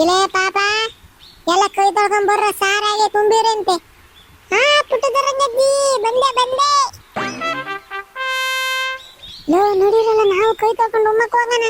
ಇಲೇ ಪಾಪ. ಎಲ್ಲ ಕೈ ತೊಳ್ಕೊಂಬರ್ರ ಸಾರಾಗೆ ತುಂಬಿರಂತೆ. ಹಾ ಪುಟ್ಟದ ರಂಗಜ್ಜಿ ಬಂದೆ ಬಂದೆ. ಲೋ, ನೋಡಿರಲ್ಲ, ನಾವು ಕೈ ತೊಳ್ಕೊಂಡು ಉಮ್ಮಕ್ ಹೋಗೋಣ.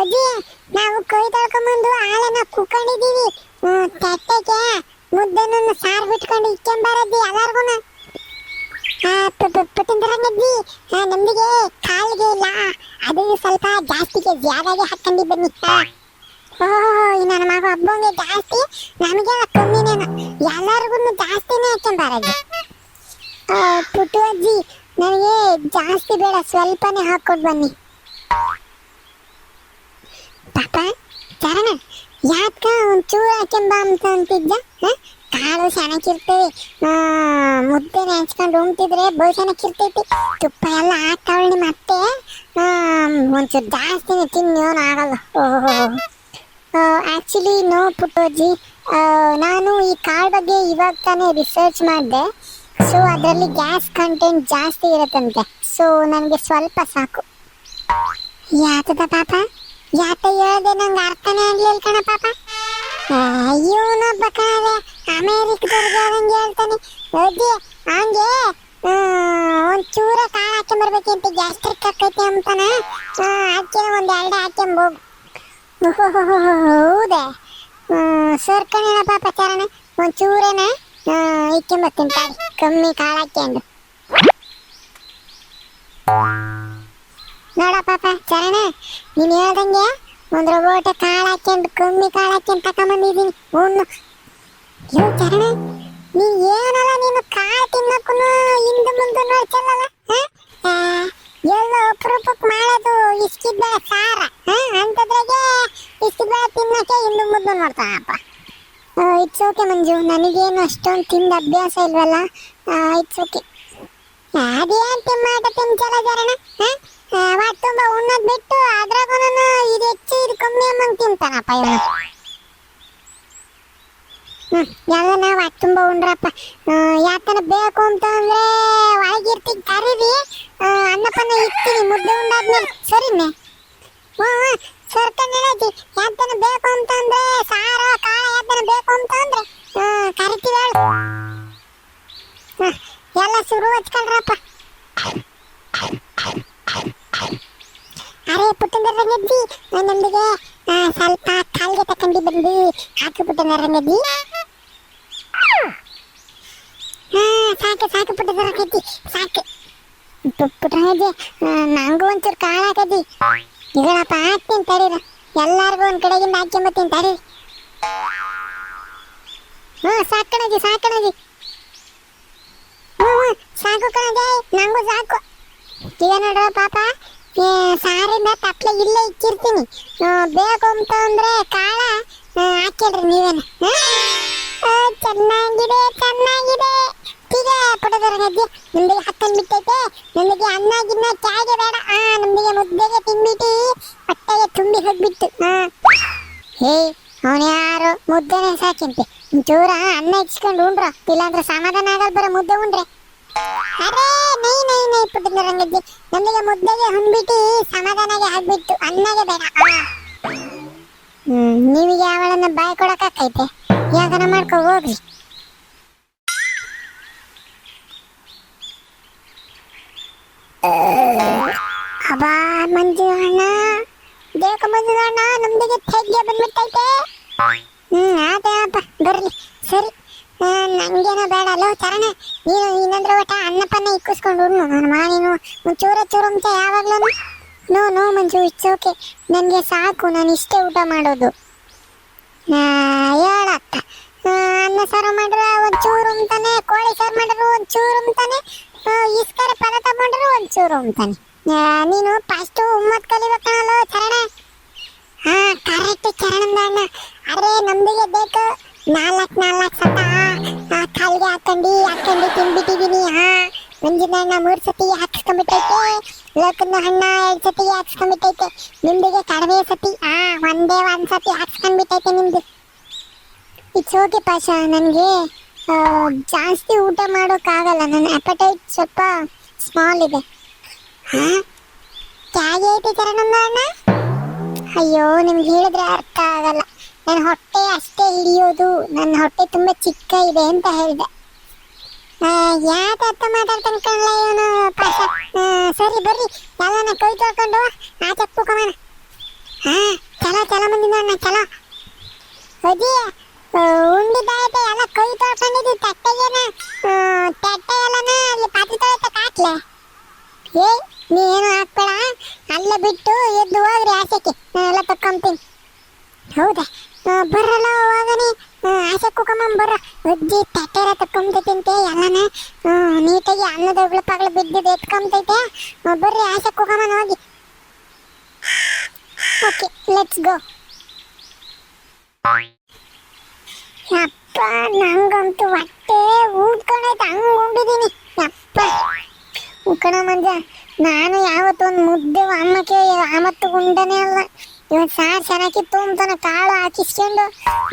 ಅಜ್ಜಿ, ನಾವು ಕೈ ತೊಳ್ಕೊಂಬಂದು ಆಳನ ಕುಕ್ಕೊಂಡಿದೀವಿ ತಟ್ಟೆಗೆ ಮುದ್ದೆನನ್ನು ಸಾರ್ ಬಿಟ್ಕೊಂಡು ಇಕ್ಕೊಂಬರಜ್ಜಿ, ಎಲ್ಲಾರ್ಗುನ. ಪುಟ್ಟಿಂದ್ರಂಗಜ್ಜಿ ನಮ್ದಿಗೆ ಕಾಲಿಗೆ ಇಲ್ಲ. ಅದು ಸ್ವಲ್ಪ ಜಾಸ್ತಿಗೆ ಜಾದಾಗೆ ಹಾಕೊಂಡಿ ಬನ್ನಿ. ಓಹ್ ನನ್ನ ಮಗ ಒಬ್ಬಂಗೆ ಜಾಸ್ತಿ. ನಮಗೆ ಕಮ್ಮಿನೇನು ಎಲ್ಲರಿಗೂ ಜಾಸ್ತಿನೇ ಹಾಕೊಂಬಾರಜ್ಜಿ ಪುಟ್ಟು ಅಜ್ಜಿ, ನನಗೆ ಜಾಸ್ತಿ ಬೇಡ. ಸ್ವಲ್ಪನೇ ಹಾಕೊಂಡು ಬನ್ನಿ. ಪಾಪ, ಚರಣ ಯಾಕ ಒಂಚೂರು ಹಾಕೊಂಬ ಅಂತ ಅಂತಿದ್ದ? ಕಾಳು ಚೆನ್ನಾಗಿರ್ತವೆ ಮುದ್ದೆ ನೆಂಚ್ಕೊಂಡು ಉಣ್ತಿದ್ರೆ ಬಹುಶಃ ಕಿರ್ತೈತಿ. ತುಪ್ಪ ಎಲ್ಲ ಹಾಕವಳಿ ಮತ್ತೆ ಆ, ಒಂಚೂರು ಜಾಸ್ತಿನೇ ತಿನ್ನೋನು ಆಗಲ್ಲ. ಆ್ಯಕ್ಚುಲಿ ನೋ ಪುಟ್ಟೋಜಿ ನಾನು ಈ ಕಾಳ್ ಬಗ್ಗೆ ಇವಾಗ ತಾನೇ ರಿಸರ್ಚ್ ಮಾಡಿದೆ. ಸೊ ಅದರಲ್ಲಿ ಗ್ಯಾಸ್ ಕಂಟೆಂಟ್ ಜಾಸ್ತಿ ಇರುತ್ತಂತೆ ಸೊ ನನಗೆ ಸ್ವಲ್ಪ ಸಾಕು. ಯಾತದ ಪಾಪ? ಯಾತ ಹೇಳ್ದೆ ನಂಗೆ ಅರ್ಥನೇ ಆಗ್ಲಿಲ್ಲ ಕಣ ಪಾಪ. ಇವನೊಬ್ಬ ಕಾವೆ ಅಮೇರಿಕದವ್ರಿಗೆ ಹೇಳ್ತಾನೆ. ಓದಿ ಹಂಗೆ ಒಂದು ಚೂರ ಕಾಳು ಹಾಕೊಂಬರ್ಬೇಕಂತ ಗ್ಯಾಸ್ಟ್ರಿಕ್ ಆಕೈತೆ ಅಂತಾನ. ಅದಕ್ಕೆ ಒಂದ್ ಎರಡು ಹಾಕೊಂಬೋಗು ಹೌದಾ? ಸರ್ ಕಣ ಪಾಪ ಚರಣ ಒಂದು ಚೂರೇನ ಇಕ್ಕೊಂಬರ್ತೀನಿ ತಾರಿ ಕಮ್ಮಿ ಕಾಳು ಹಾಕ್ಕೊಂಡು ನೋಡ ಪಾಪ, ಚರಣ, ನೀನು ಹೇಳ್ದಂಗೆ ಒಂದು ರೋಬೋಟ ಕಾಳು ಹಾಕ್ಯಂಡು ಕಮ್ಮಿ ಕಾಳು ಹಾಕ್ಯಂಡು ತಕೊಂಬಂದಿದ್ದೀನಿ. ಉಣ್ಣು ಯೋ ಚರಣ ನೀ ಏನಲ್ಲ ನೀನು ಕಾಳು ತಿನ್ನಕ್ಕೂ ಹಿಂದೆ ಮುಂದೆ ನೋಡ್ತಿಲ್ಲಲ್ಲ ಹ? ಆ, ಎಲ್ಲ ಅಪರೂಪಕ್ಕೆ ಮಾಡೋದು ಇಷ್ಟಿದ್ದ ಸಾರ? ಅಂಥದ್ರಾಗೆ ಇಸ್ಕಿದ ತಿನ್ನಕ್ಕೆ ಹಿಂದೆ ಮುಂದೆ ನೋಡ್ತಾನಪ್ಪ ಇಟ್ಸ್ ಓಕೆ ಮಂಜು ನನಗೇನು ಅಷ್ಟೊಂದು ತಿಂದ ಅಭ್ಯಾಸ ಇಲ್ವಲ್ಲ? ಇಟ್ಸ್ ಓಕೆ ಅದೇನ್ ತಿಮ್ಮಾಟ ತಿಂಚಲ ಜರಣ ವಾಟ್ ತುಂಬ ಉಣ್ಣದ್ ಬಿಟ್ಟು ಅದ್ರಾಗೂನು ಇದು ಹೆಚ್ಚು ಇದು ಕಮ್ಮಿ ಅಮ್ಮಂಗ್ ತಿಂತಾನಪ್ಪ ಇವನು. ಎಲ್ಲ ನಾವು ಹೊಟ್ಟೆ ತುಂಬ ಉಂಡ್ರಪ್ಪ. ಯಾಕನ ಬೇಕು ಅಂತ ಅಂದ್ರೆ ಒಳಗಿರ್ತಿಗ್ ಕರೀರಿ. ಆ, ಅನ್ನಪನ್ನ ಇಕ್ತೀನಿ ಮುದ್ದೆ ಉಂಡಾದ್ಮೇಲೆ ಸರಿನೆ? ಹ್ಞೂ ಸರ್ಕಂಡಿ ಯಾತನ ಬೇಕು ಅಂತ ಅಂದ್ರೆ ಸಾರ ಕಾಳ ಯಾತನ ಬೇಕು ಅಂತ ಅಂದ್ರೆ ಆ, ಕರಿತೀವಿ ಹೇಳು. ಎಲ್ಲ ಶುರು ಹಚ್ಕೊಳ್ರಪ್ಪ ಅರೆ ಪುಟ್ಟನ ರಂಗಜ್ಜಿ ನಮ್ದಿಗೆ ಆ, ಸ್ವಲ್ಪ ಕಾಲ್ಗೆ ತಕೊಂಡಿ ಬಂದು ಹಾಕು ಪುಟ್ಟನ ರಂಗಜ್ಜಿ ಹಾ ಸಾಕು ಸಾಕು ಪುಟ್ಟದ ರಂಗಜ್ಜಿ ಸಾಕು. ಪು- ಪುಟ್ಟರಂಗಜ್ಜಿ ಆ, ನಂಗೂ ಒಂಚೂರು ಕಾಳು ಹಾಕಜ್ಜಿ ಇದಳಪ್ಪ ಹಾಕ್ತೀನಿ ತಡೀರ. ಎಲ್ಲಾರ್ಗು ಒಂದ್ ಕಡೆಗಿಂದ ಹಾಕ್ಯಂಬತ್ತೀನಿ ತಡೀರಿ. ಹ್ಞೂ ಸಾಕಣಜಿ ಸಾಕಣಜಿ ಸಾಕು ಕಣದೆ, ನಂಗೂ ಸಾಕು. ಈಗ ನೋಡು ಪಾಪ. ಸಾರಿಂದ ತಪ್ಪಲೆ ಇಲ್ಲೇ ಇಕ್ಕಿರ್ತೀನಿ. ಬೇಕು ಅಂತ ಅಂದ್ರೆ ಕಾಳ ಹಾಕಿಡ್ರಿ ನೀವೇನು. ಚೆನ್ನಾಗಿದೆ ಚೆನ್ನಾಗಿದೆ. ಈಗ ಪುಟದರ ಗದ್ದೆ ನಮ್ದಿಗೆ ಹತ್ತನ್ ಬಿಟ್ಟೈತೆ ನಮಗೆ ಅನ್ನ ಗಿನ್ನ ಚಾಗೆ ಬೇಡ. ಆ ನಮ್ದಿಗೆ ಮುದ್ದೆಗೆ ತಿಂದ್ಬಿಟ್ಟು ಹೊಟ್ಟೆಗೆ ತುಂಬಿ ಹೋಗ್ಬಿಟ್ಟು ಹಾ ಹೇ ಅವನು ಯಾರು ಮುದ್ದೆನೇ ಸಾಕಿಂತೆ. ಒಂಚೂರ ಅನ್ನ ಇಚ್ಕೊಂಡು ಉಂಡ್ರ. ಇಲ್ಲಾಂದ್ರೆ ಸಮಾಧಾನ ಆಗಲ್ ಬರೋ ಮುದ್ದೆ ಉಂಡ್ರೆ. ಅರೇ, ನೈ ನೈ ನೈ ಪುಟ್ಟಿನ ರಂಗಜ್ಜಿ. ನಮಗೆ ಮುದ್ದೆಗೆ ಹೊಂದ್ಬಿಟ್ಟು ಸಮಾಧಾನಗೆ ಆಗ್ಬಿಟ್ಟು ಅನ್ನಗೆ ಬೇಡ. ಹ್ಮ್, ನೀವಿಗೆ ಅವಳನ್ನ ಬಾಯಿ ಕೊಡಕ್ಕಾಕೈತೆ ಯಾಕನ ಮಾಡ್ಕೊ ಹೋಗ್ರಿ. ಅಬ್ಬಾ ಮಂಜು ಅಣ್ಣ ದೇವಕ ಮಂಜು ಅಣ್ಣ ನಮ್ದಿಗೆ ತೆಗ್ಗೆ ಬಂದ್ಬಿಟ್ಟೈತೆ. ಹ್ಮ್ ಅದೇಪ್ಪ ಬರ್ಲಿ ಸರಿ. ನಂಗೇನೋ ಬೇಡ. ಅಲ್ಲೋ ಚರಣ, ನೀನು ಇನ್ನಂದ್ರೆ ಒಟ್ಟ ಅನ್ನಪನ್ನ ಇಕ್ಕಿಸ್ಕೊಂಡು ಉಣ್ಣು. ನಾನು ಮಗ, ನೀನು ಒಂಚೂರ ಚೂರು ಅಂತ ಯಾವಾಗ್ಲೂ no no Manju it's okay ನನಗೆ ಸಾಕು, ನಾನು ಇಷ್ಟೇ ಊಟ ಮಾಡೋದು. ಹೇಳಪ್ಪ. ಅನ್ನ ಸಾರು ಮಾಡ್ರೆ ಒಂಚೂರು ಅಂತಾನೆ ಕೋಳಿ ಸಾರು ಮಾಡಿದ್ರು ಒಂಚೂರು ಅಂತಾನೆ ಇಸ್ಕರ ಪದ ತಗೊಂಡ್ರು ಒಂಚೂರು ಅಂತಾನೆ ನೀನು ಫಸ್ಟ್ ಉಮ್ಮತ್ ಕಲಿಬೇಕಲ್ಲ ಚರಣ? ಹಾ ಕರೆಕ್ಟ್ ಚರಣಂದ ಅಣ್ಣ. ಅರೆ, ನಮ್ದಿಗೆ ಬೇಕು. ನಾಲ್ಕು ನಾಲ್ಕು ಸತ. ಕಾಲ್ಗೆ ಹಾಕೊಂಡು ಹಾಕೊಂಡು ತಿನ್ಬಿಟ್ಟಿದೀನಿ ಹಾ ಮಂಜುನಣ್ಣ ಮೂರು ಸತಿ ಹಾಕ್ಸ್ಕೊಂಡ್ಬಿಟ್ಟೈತೆ ಲೋಕನ ಹಣ್ಣ ಎರಡು ಸತಿ ಹಾಕ್ಸ್ಕೊಂಡ್ಬಿಟ್ಟೈತೆ ನಿಮ್ದಿಗೆ ಕಡಿಮೆ ಸತಿ ಹಾ ಒಂದೇ ಒಂದ್ ಸತಿ ಹಾಕ್ಸ್ಕೊಂಡ್ಬಿಟ್ಟೈತೆ ನಿಮ್ದು. ಇಟ್ಸ್ ಓಕೆ ಪಾಶ ನನಗೆ ಜಾಸ್ತಿ ಊಟ ಮಾಡೋಕ್ಕಾಗಲ್ಲ. ನನ್ನ ಅಪಟೈಟ್ ಸ್ವಲ್ಪ ಸ್ಮಾಲ್ ಇದೆ. ಹಾ ಕ್ಯಾಗೆ ಐತೆ ಅಣ್ಣ ಅಯ್ಯೋ, ನಿಮ್ಗೆ ಹೇಳಿದ್ರೆ ಅರ್ಥ ಆಗಲ್ಲ. ನನ್ನ ಹೊಟ್ಟೆ ಅಷ್ಟೇ ಹಿಡಿಯೋದು ನನ್ನ ಹೊಟ್ಟೆ ತುಂಬಾ ಚಿಕ್ಕ ಇದೆ ಅಂತ ಹೇಳಿದೆ. ಯಾಕೆ ಅರ್ಥ ಮಾತಾಡ್ತಾನೆ ಕಣ್ಲ ಇವನು ಸರಿ ಬರ್ರಿ. ಎಲ್ಲನ ಕೈ ತೊಳ್ಕೊಂಡು ಆಚೆ ಕೂಕಮನ ಹಾ ಚಲೋ ಚಲೋ ನೋಡಣ ಚಲೋ. ಆ, ಉಂಡಿದ್ದಾಯ್ತೆ ಎಲ್ಲ ಕೈ ತೊಳ್ಕೊಂಡಿದ್ವಿ ತಟ್ಟೆಗೇನ? ತಟ್ಟೆ ಎಲ್ಲನ ಅಲ್ಲಿ ಪಾತ್ರೆ ತೊಳೆತ ಕಾಟ್ಲೆ ಏ ನೀನು ಹಾಕ್ಬೇಡ? ಅಲ್ಲೇ ಬಿಟ್ಟು ಎದ್ದು ಹೋಗ್ರಿ ಆಸೆಗೆ ಎಲ್ಲ ತಕ್ಕೊಂತೀನಿ. ಹೌದಾ? ಬರ್ರಲ್ಲ ಹೋಗನಿ ಆಸೆ ಕುಕಮ್ಮನ್ ಬರ್ರ. ಅಜ್ಜಿ ತಟ್ಟೆರ ತಕ್ಕೊಂತೈತೆ ಎಲ್ಲನ. ನೀಟಾಗಿ ಅನ್ನದ ಉಗ್ಳು ಪಗ್ಳು ಬಿದ್ದಿದ್ದು ಎತ್ಕೊಂತೈತೆ ಬರ್ರಿ ಆಸೆ ಕುಕಮ್ಮನ್ ಹೋಗಿ. ಓಕೆ ಲೆಟ್ಸ್ ಗೋ ಯಪ್ಪ, ನಂಗಂತೂ ಹೊಟ್ಟೆ ಊದ್ಕೊಂಡೈತೆ. ಹಂಗ್ ಉಂಡಿದ್ದೀನಿ ಯಪ್ಪ. ಉಕ್ಕಣ ಮಂಜ, ನಾನು ಯಾವತ್ತೊಂದು ಮುದ್ದೆ ಅಮ್ಮಕ್ಕೆ, ಆಮತ್ತು ಉಂಡನೇ ಅಲ್ಲ. ಇವತ್ತು ಸಾರ್ ಚೆನ್ನಾಗಿ ತುಂಬ ಕಾಳು ಹಾಕಿಸ್ಕೊಂಡು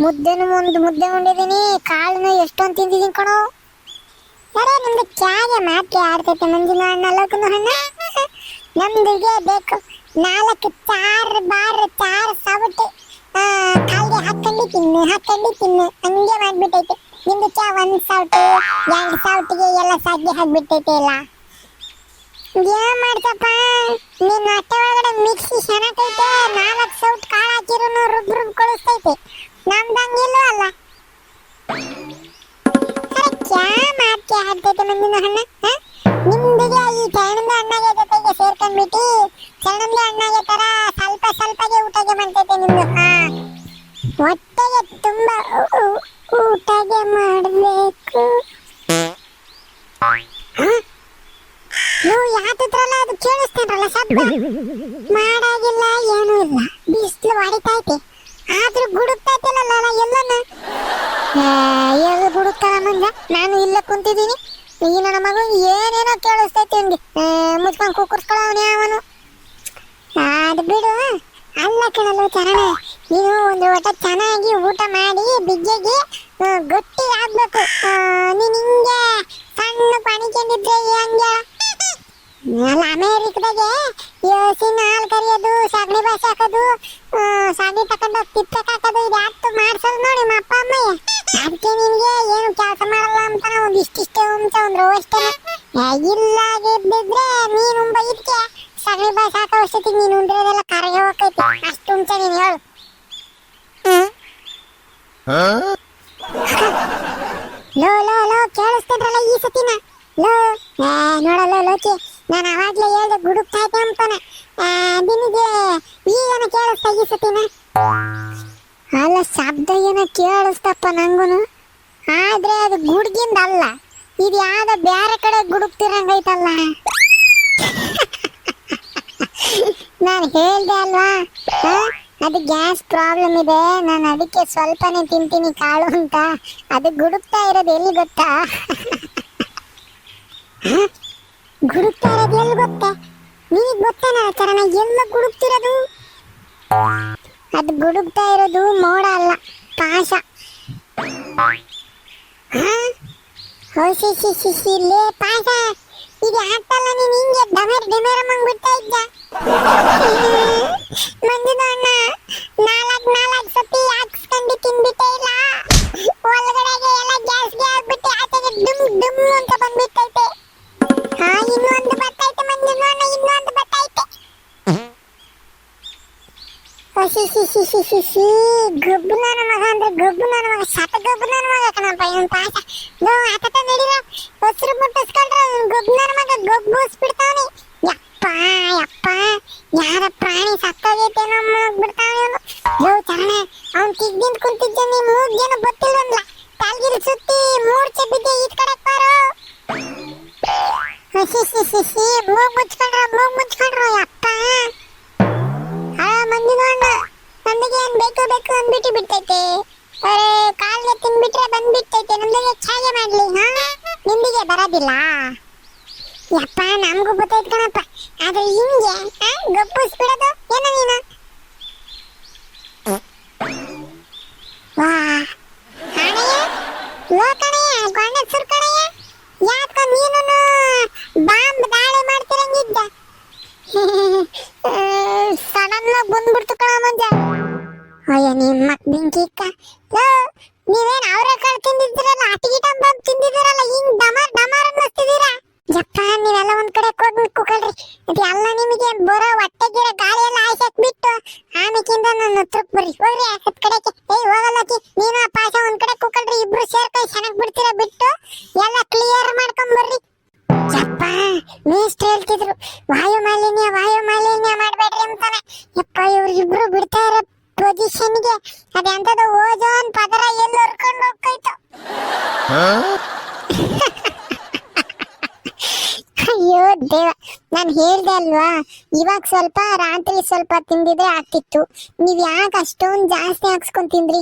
ಮುದ್ದೆನು ಒಂದು ಮುದ್ದೆ ಉಂಡಿದೀನಿ ಕಾಳನ್ನ ಎಷ್ಟೊಂದು ತಿಂದಿದ್ದೀನಿ ಕಣೋ. ಅರೆ ನಿಮ್ದು ಕ್ಯಾಗೆ ಮಾತ್ರ ಆಡ್ತೈತೆ ಮಂಜಿನ ಲೋಕನ ಹಣ್ಣ ನಮ್ದಿಗೆ ಬೇಕು ನಾಲ್ಕು ಚಾರ್ ಬಾರ್ ಚಾರ್ ಆ, ಕಾಲ್ಗೆ ಹಾಕೊಂಡು ತಿನ್ನು ಹಾಕೊಂಡು ತಿನ್ನು. ಹಂಗೆ ಮಾಡ್ಬಿಟ್ಟೈತೆ. ನಿಮ್ದು ಚಾ ಒಂದು ಸೌಟು ಎರಡು ಸೌಟಿಗೆ ಎಲ್ಲ ಸಾಗಿ ಹಾಕ್ಬಿಟ್ಟೈತೆ ಎಲ್ಲ. ಏನ್ ಮಾಡ್ತಪ್ಪ ನಿನ್ನ ಹೊಟ್ಟೆ ಒಳಗಡೆ ಮಿಕ್ಸಿ ಚೆನ್ನಾಗೈತೆ ನಾಲ್ಕು ಸೌಟ್ ಕಾಳು ಹಾಕಿರೂ ರುಬ್ ರುಬ್ ಕಳಿಸ್ತೈತೆ. ನಮ್ದಂಗಿಲ್ಲ ಅಲ್ಲ. ಅರೆ, ಕ್ಯಾ ಮಾಡ್ಕೆ ಮಂದಿನ? ನಿಮ್ದಿಗೆ ಈ ಚರಣದ ಹಣ್ಣಾಗೆ ಜೊತೆಗೆ ಸೇರ್ಕೊಂಡ್ಬಿಟ್ಟು, ಚರಣದ ಹಣ್ಣಾಗೆ ತರ ಸ್ವಲ್ಪ ಸ್ವಲ್ಪಗೆ ಊಟಗೆ ಮಾಡ್ತೈತೆ ನಿಮ್ದು ಹೊಟ್ಟೆಗೆ ತುಂಬಾ ಊ- ಊ- ಊಟಗೆ ಮಾಡಬೇಕು ನೀವು ಯಾತತ್ರಲ್ಲ ಅದು ಕೇಳಿಸ್ತಾರಲ್ಲ ಶಬ್ದ ಮಾಡಾಗಿಲ್ಲ ಏನೂ ಇಲ್ಲ ಹೊಡಿತೈತೆ ಆದ್ರೂ ಗುಡುಕ್ತೈತಿಲ್ಲ ಎಲ್ಲನ ಎಲ್ಲಿ ಗುಡುಕ್ತಾಳ ಮಂಜ? ನಾನು ಇಲ್ಲ ಕುಂತಿದ್ದೀನಿ. ಈ ನನ್ನ ಏನೇನೋ ಕೇಳಿಸ್ತೈತಿ ಹಂಗೆ. ಮುಚ್ಕೊಂಡು ಕುಕ್ಕರ್ಸ್ಕೊಳ್ಳೋನು ಯಾವನು ಅದು ಬಿಡು. ಅಲ್ಲ ಕಣಲು ಚರಣ. ನೀನು ಒಂದು ಊಟ ಚೆನ್ನಾಗಿ ಊಟ ಮಾಡಿ ಆ, ಗಟ್ಟಿ ಆಗ್ಬೇಕು ನೀನ್ ಹಿಂಗೆ ಸಣ್ಣ ಪಣಿಕೊಂಡಿದ್ರೆ ಹೆಂಗೆ? ಅಲ್ಲ ಅಮೇರಿಕದಾಗೆ ಯೋಸಿನ ಹಾಲು ಕರಿಯೋದು ಸಗಣಿ ಬಸ್ ಹಾಕೋದು ಸಗಣಿ ತಕೊಂಡು ತಿಪ್ಪಕ್ಕೆ ಹಾಕೋದು ಇದು ಯಾಕೆ ಮಾಡ್ಸೋದು ನೋಡಿ ನಿಮ್ಮ ಅಪ್ಪ ಅಮ್ಮಯ್ಯ. ಅದಕ್ಕೆ ನಿನ್ಗೆ ಏನು ಕೆಲಸ ಮಾಡಲ್ಲ ಅಂತ ಒಂದು ಇಷ್ಟಿಷ್ಟೇ ಉಂಟ ಒಂದು ಅಷ್ಟೇ. ಇಲ್ಲ ಗೆದ್ದಿದ್ರೆ ನೀನು ಬೈದ್ಕೆ ಸಗಣಿ ಬಸ್ ಸಾಕೋ ಅಷ್ಟೊತ್ತಿಗೆ ನೀನು ಉಂಡ್ರದೆಲ್ಲ ಕರೆಗೆ ಹೋಗೈತಿ ಅಷ್ಟು ಹುಂಚ ನೀನು ಹೇಳು. ಲೋ ಲೋ ಲೋ ಕೇಳಿಸ್ತಿದ್ರಲ್ಲ ಈ ಸತಿನ? ಲೋ ಏ, ನೋಡಲ್ಲ ಲೋಕಿ. ನಾನು ಅವಾಗ್ಲೇ ಹೇಳ್ದೆ ಗುಡುಕ್ತೈತೆ ಅಂತಾನೆ. ಆ, ನಿನಗೆ ಈಗನ ಕೇಳಿಸ್ತಾ ಈ ಅಲ್ಲ ಶಬ್ದ ಏನ ಕೇಳಿಸ್ತಪ್ಪ ನಂಗೂನು. ಆದ್ರೆ ಅದು ಗುಡ್ಗಿಂದ ಅಲ್ಲ. ಇದು ಯಾವ್ದ ಬೇರೆ ಕಡೆ ಗುಡುಕ್ತಿರಂಗೈತಲ್ಲ. ನಾನು ಹೇಳ್ದೆ ಅಲ್ವಾ? ಅದು ಗ್ಯಾಸ್ ಪ್ರಾಬ್ಲಮ್ ಇದೆ. ನಾನು ಅದಕ್ಕೆ ಸ್ವಲ್ಪನೇ ತಿಂತೀನಿ ಕಾಳು ಅಂತ. ಅದು ಗುಡುಕ್ತಾ ಇರೋದು ಎಲ್ಲಿ ಗೊತ್ತಾ? ಗುಡುಕ್ತಾ ಇರೋದು ಎಲ್ಲಿ ಗೊತ್ತಾ? ನಿನಗೆ ಗೊತ್ತೇನ ಚರಣ ಎಲ್ಲ ಗುಡುಕ್ತಿರೋದು ಅದು ಗುಡುಕ್ತಾ ಇರೋದು ಮೋಡ ಅಲ್ಲ, ಪಾಶ. ಲೇ, ಪಾಶ. ಇದು ಆಟಲ್ಲ, ನೀನು ಹಿಂಗೆ ಡಮೇರ್ ಡಿಮೇರ್ ಬಿಡ್ತಾ ಇದ್ದ? ಮಂಜುನ ನಾಲ್ಕು ನಾಲ್ಕು ಸತಿ ಹಾಕ್ಸ್ಕೊಂಡು ಸಿ ಸಿ ಸಿ. ಗಬ್ಬು ನನ್ನ ಮಗ ಅಂದ್ರೆ ಗಬ್ಬು ನನ್ನ ಮಗ. ಶತ ಗಬ್ಬು ನನ್ನ ಮಗ ಕಣಪ್ಪ, ಇವನ್ ಪಾಸ ನೋ, ಆತತ ನಡಿರ ಹೊಸರು ಮುಟ್ಟಿಸ್ಕೊಂಡ್ರೆ ಗಬ್ಬು ನನ್ನ ಮಗ ಗಬ್ಬೂಸ್ಬಿಡ್ತಾವನಿ ಯಪ್ಪ ಯಪ್ಪ. ಯಾರ ಪ್ರಾಣಿ ಸತ್ತೋಗೈತೇನೋ ಬಿಡ್ತಾವನಿ ಅವನು. ಯೋ ಚರಣ, ಅವ್ನು ತಿಗ್ದಿಂದ ಕುಂತಿದ್ದೆ ಮೂಗ್ಗೇನು ಬೇಕು ಬೇಕು ಅಂದ್ಬಿಟ್ಟು ಬಿಡ್ತೈತೆ. ಅರೆ ಕಾಲ್ಗೆ ತಿನ್ಬಿಟ್ರೆ ಬಂದ್ಬಿಡ್ತೈತೆ. ನಮ್ದಿಗೆ ಛಾಯೆ ಮಾಡ್ಲಿ ಹಾ? ನಿಂದಿಗೆ ಬರೋದಿಲ್ಲ. ಯಪ್ಪ ನಮಗೂ ಗೊತ್ತೈತ್ ಕಣಪ್ಪ. ಆದ್ರೆ ಹಿಂಗೆ ಆ, ಗಬ್ಬುಸ್ಬಿಡೋದು ಏನ ನೀನು? ವಾ. ಹಣೆಯ ಲೋಕಣೆಯ ಗಂಡಸರು ಕಣೆಯ ಯಾಕ ಆಮೇಕಿಂದ ನನ್ನ ಹತ್ರಕ್ ಬರ್ರಿ. ಹೋಗ್ರಿ ಆ ಹತ್ ಕಡೆಗೆ. ಏಯ್ ಹೋಗಲ್ಲಕಿ ನೀನು ಆ ಪಾಶ ಒಂದ್ ಕಡೆ ಕೂಕಲ್ರಿ ಇಬ್ರು ಸೇರ್ಕೊಂಡು ಚೆನ್ನಾಗ್ ಬಿಡ್ತೀರಾ ಬಿಟ್ಟು. ಎಲ್ಲ ಕ್ಲಿಯರ್ ಮಾಡ್ಕೊಂಡ್ ಬರ್ರಿ. ಯಪ್ಪ ಮೇಸ್ಟ್ ಹೇಳ್ತಿದ್ರು, ವಾಯು ಮಾಲಿನ್ಯ ವಾಯು ಮಾಲಿನ್ಯ ಮಾಡ್ಬೇಡ್ರಿ ಅಂತಾನೆ. ಯಪ್ಪ, ಇವ್ರಿಬ್ರು ಬಿಡ್ತಾ ಇರೋ ಪೊಸಿಷನ್ಗೆ ಅದೆಂತದ ಓಜೋನ್ ಪದರ ಎಲ್ಲಿ ಹೊರ್ಕೊಂಡು ಹೋಗ್ತೈತು ಅಯ್ಯೋ ದೇವ ನಾನು ಹೇಳ್ದೆ ಅಲ್ವಾ, ಇವಾಗ ಸ್ವಲ್ಪ ರಾತ್ರಿ ಸ್ವಲ್ಪ ತಿಂದಿದ್ರೆ ಆಗ್ತಿತ್ತು. ನೀವ್ ಯಾಕೆ ಅಷ್ಟೊಂದ್ ಜಾಸ್ತಿ ಹಾಕ್ಸ್ಕೊಂಡ್ ತಿಂದ್ರಿ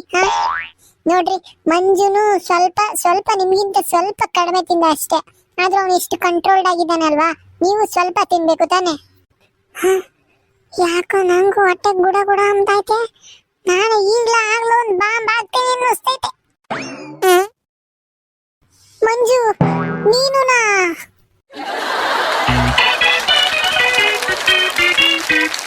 ನೋಡ್ರಿ, ಮಂಜುನು ಸ್ವಲ್ಪ ಸ್ವಲ್ಪ ನಿಮ್ಗಿಂತ ಸ್ವಲ್ಪ ಕಡಿಮೆ ತಿಂದ ಅಷ್ಟೇ. ಆದ್ರೆ ಅವನು ಎಷ್ಟು ಕಂಟ್ರೋಲ್ಡ್ ಆಗಿದ್ದಾನಲ್ವಾ, ನೀವು ಸ್ವಲ್ಪ ತಿನ್ಬೇಕು ತಾನೆ. ಯಾಕೋ ನಂಗೂ ಹೊಟ್ಟೆ ಗುಡ ಗುಡ ಅಂತೈತೆ ನಾನು ಈಗ್ಲೂ ಆಗ್ಲೂ ಒಂದ್ ಬಾಂಬ್ ಆಗ್ತೇನೆ ಅನ್ನಿಸ್ತೈತೆ. ಮಂಜು, ನೀನುನಾ? Beep.